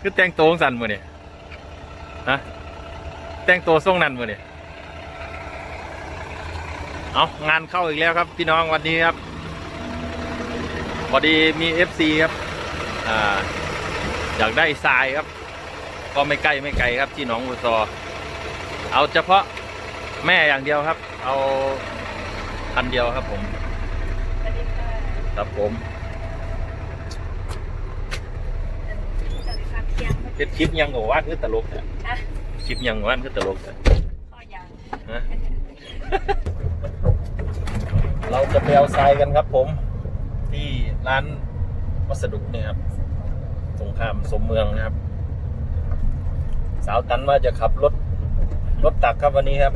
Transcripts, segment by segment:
คือแต่งตัวของสันมือนี่ฮะแต่งตัวทรงนั้นมือนี่เอางานเข้าอีกแล้วครับ พี่น้องวันนี้ครับพอดีมีเอฟซีครับอ่าอยากได้ทรายครับ ก็ไม่ใกล้ไม่ไกลครับที่หนองบัวซอเอาเฉพาะแม่อย่างเดียวครับ เอาพันเดียวครับผมสวัสดีค่ะครับผม สวัสดีค่ะ เที่ยงเฮ็ดคลิปยังโหว่านคือตลกแต่อะคลิปยังโหว่านคือตลกแต่ข้อยางฮะ เราจะไปเอาทรายกันครับผม ที่ร้านวัสดุเนี่ยครับสงครามสมเมืองนะครับ สาวตันว่าจะขับรถรถตักครับวันนี้ครับ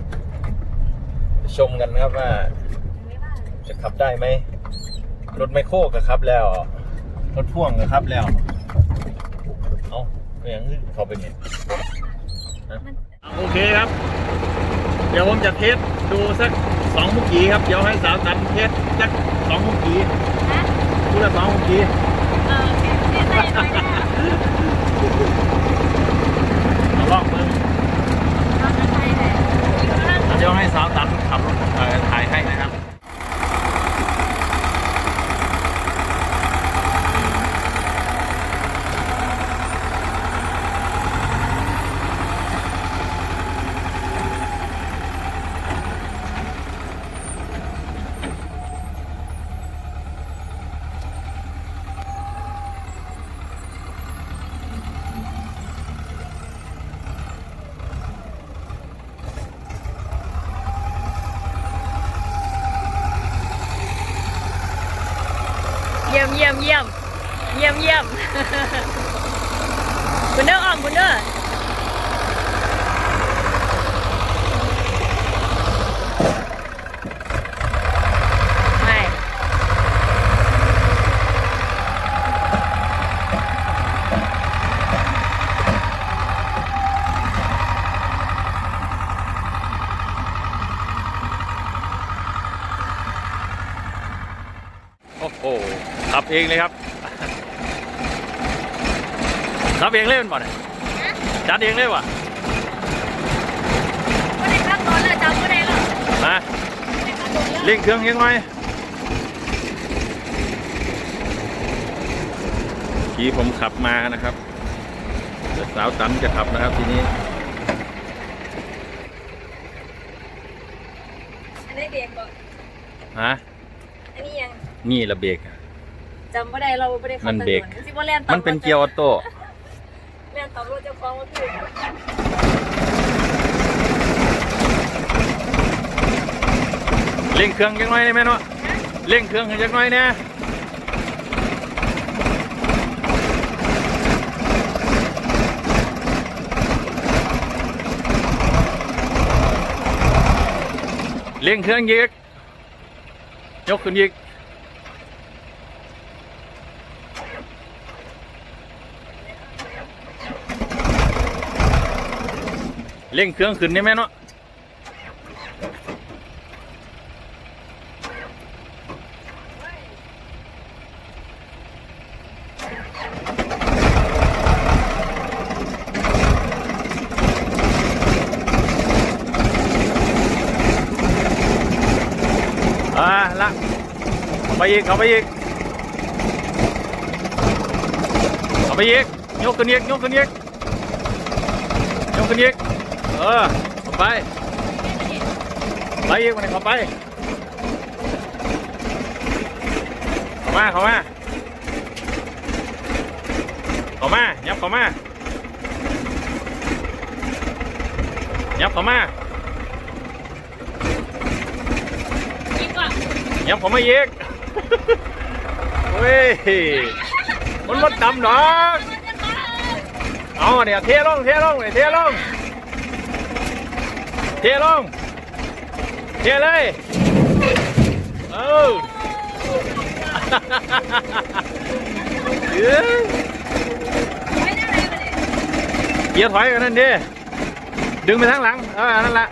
ไปชมกันนะครับว่า ไม่ว่าเลยจะขับได้ไหมรถไมคโครก็ขับแล้ว รถพ่วงก็ขับแล้วเอาเอย่างนี้เขาไปเนี่ยมันโอเคครับ เดี๋ยวผมจะเทสดูสักสองมุกกี้ครับ เดี๋ยวให้สาวตันเทสสักสองมุกกี้ฮะพูดละสองมุกกี้เออเที่ยงเที่ยงได้เลยนะ มาลองมึง เราจะไปไหนข้าง เดี๋ยวให้สาวตันขับรถเอ่อถ่ายให้นะครับ เยี่ยมเยี่ยมเยี่ยมเยี่ยมเยี่ยมคุณเด้อออมคุณเด้อไม่ โอ้โหขับ เองเลยครับขับเองเลยมันบ่เนี่ยจัดเองเลยวะไม่ได้ข้ามตอนเลยจำไม่ได้หรอกนะไม่ได้ข้ามตอนเลยเร่งเครื่องยังไงขี่ผมขับมานะครับเดี๋ยวสาวตันจะขับนะครับทีนี้อันนี้เบรกก่อนฮะอันนี้ยัง นี่ระเบรก จำไม่ได้เราไม่ได้ขับมันเบรกถนนสิบ่แล่นตามมันเป็นเกียร์ออโต้แล่นตามรถเจ้าของรถอยู่เร่งเครื่องยังไงได้ไหมเนาะเร่งเครื่องยังไงเนี่ยเร่งเครื่องยิกยกขึ้นยิก ร่งเครื่องขึ้นได้ไหมเนาะอ่าละไปอีกเข้าไปอีกเข้าไปอีกยกขึ้นอีกยกขึ้นอีกยกขึ้นอีก เออเข้าไปไปอีกมันเข้าไปเข้ามาเข้ามาเข้ามายับเข้ามายับเข้ามาอีกยังผมไม่เยกเฮ้ยมันรถดำดอกเอาเนี่ยเทลงเทลงเนี่ยเทลง เทลงเทเลยเออเยไม่ได้เลยเกียร์ถอยกันนั่นดิ ดึงไปทางหลัง เออนั่นละ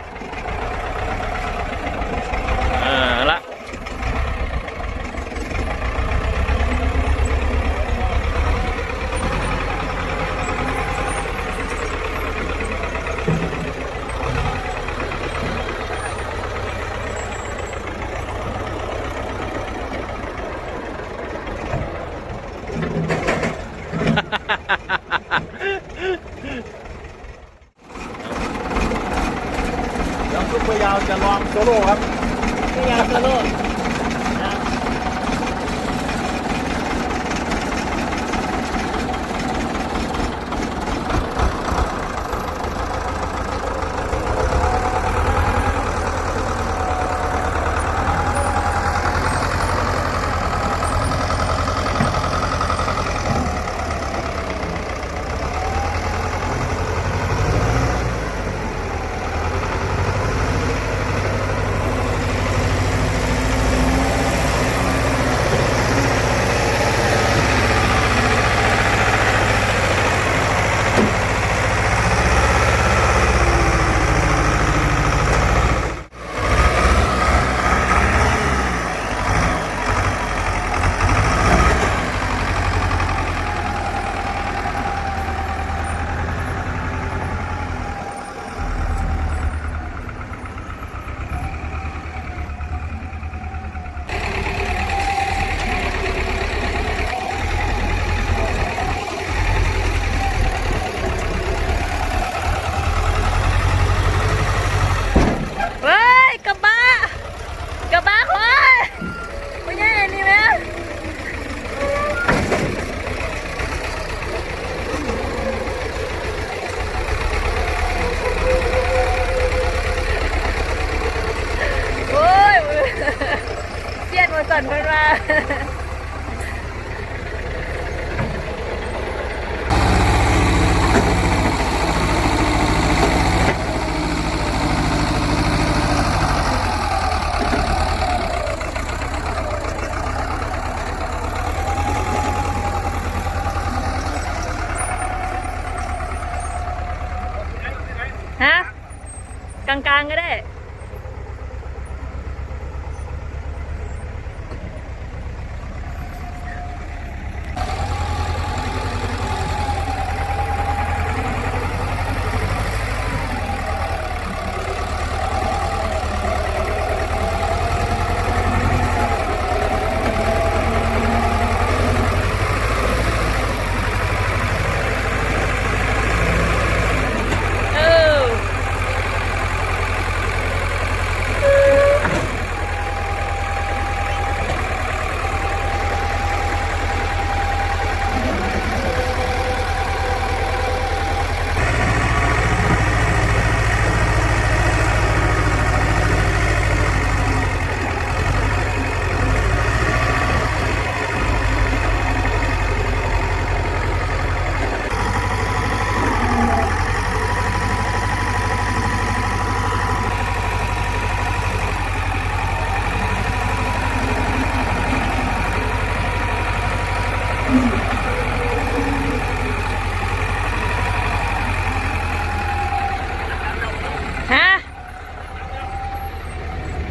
เออละ โมงครับ จนกันว่าฮะกลางๆก็ได้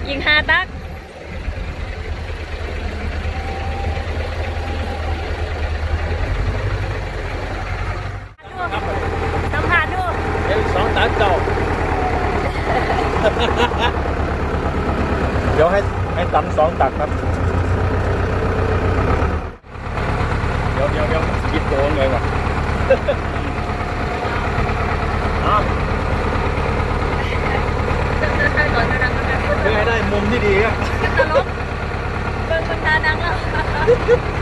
ยิงฮาตัก Ha ha ha!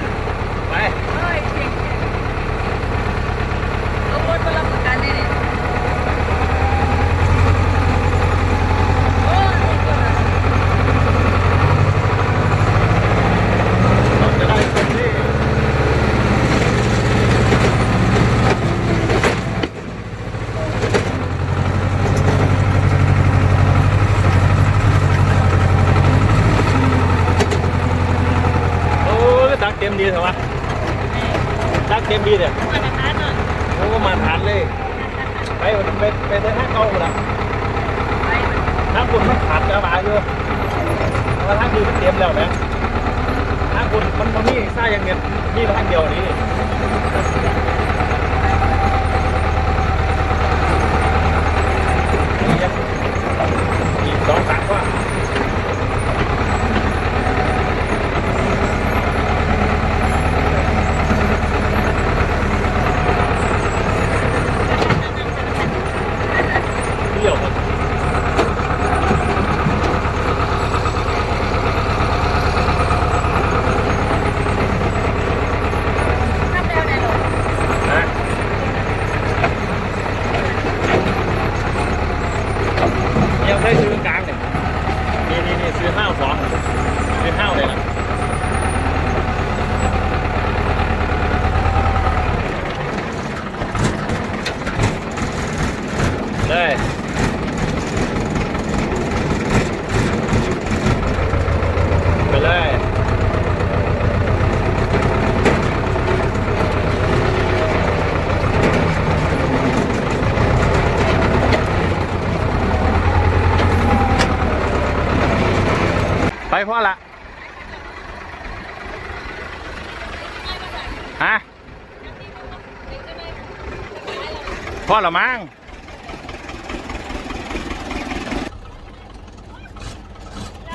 มีเนี่ยเขาก็มาทานเลย ไปไปไปได้ท่าเก้าหมดละท่าคุณมันขาดกระบาเยอะเพราะท่านี้มันเต็มแล้วนะท่าคุณมันมันมีซ่าอยังเงี้ยมีท่าเดียวนี้ ไปยไปพ่อละฮะพ่อละมั้ง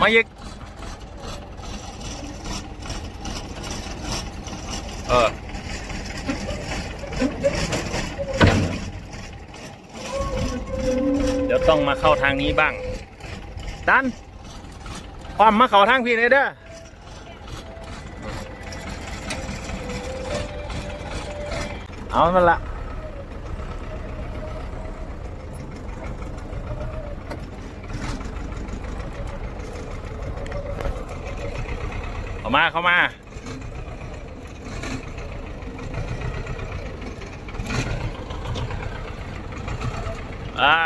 มาอีก เออ เดี๋ยวต้องมาเข้าทางนี้บ้างตันความมาเข้าทางพี่เลยเด้อเอามันละามาเข้ามาไอ้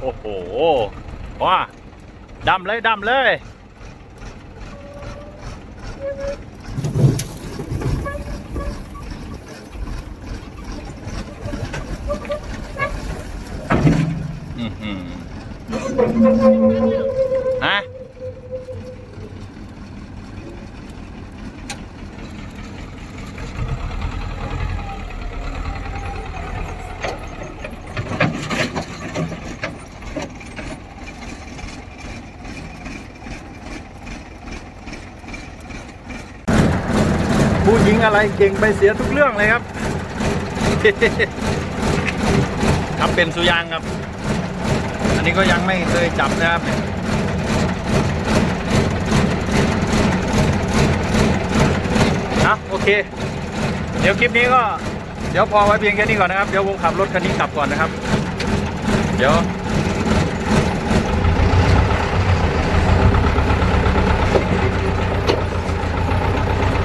โอ้โหว้าดำเลยดำเลยอือหือฮะ ผู้หญิงอะไรเก่งไปเสียทุกเรื่องเลยครับทำเป็นสุยางครับ อันนี้ก็ยังไม่เคยจับนะครับเนี่ยนะโอเค เดี๋ยวคลิปนี้ก็ เดี๋ยวพอไว้เพียงแค่นี้ก่อนนะครับ เดี๋ยวผมขับรถคันนี้กลับก่อนนะครับ เดี๋ยว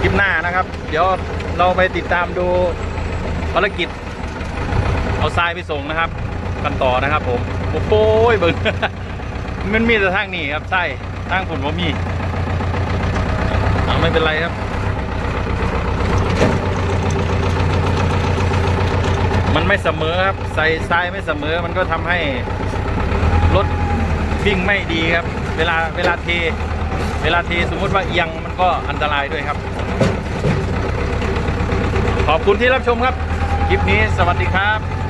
คลิปห นะครับ เดี๋ยวเราไปติดตามดูภารกิจ เอาทรายไปส่งนะครับ กันต่อนะครับผมโอ้โหเบิ่งมันมีแต่ทางนี้ครับใช่ทางผมว่ามีไม่เป็นไรครับ มันไม่เสมอครับใส่ทรายไม่เสมอมันก็ทำให้รถวิ่งไม่ดีครับ เวลาเวลาเท เวลาเทสมมุติว่าเอียงมันก็อันตรายด้วยครับ ขอบคุณที่รับชมครับ คลิปนี้สวัสดีครับ